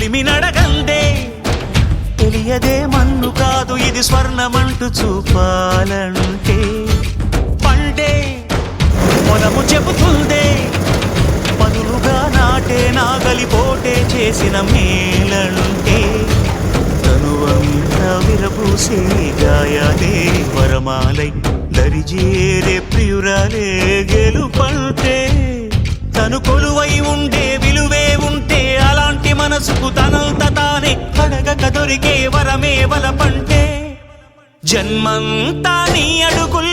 పొలిమి నడగందే. తెలియదే మన్ను కాదు ఇది స్వర్ణమంటూ చూపాలంటే. పండే పొలము చెబుతుందే. పనులుగా నాటే నాగలి పోటే చేసిన మేలంటే. తనువంతా విరబూసే గాయాలే వరమాలై. దరిజేరే ప్రియురాలే గెలుపంటే. తను కొలువై ఉండే అలాంటి తనంత తానే అడగక దొరికే వరమే వలపంటే జన్మంతా నీ అడుగుల్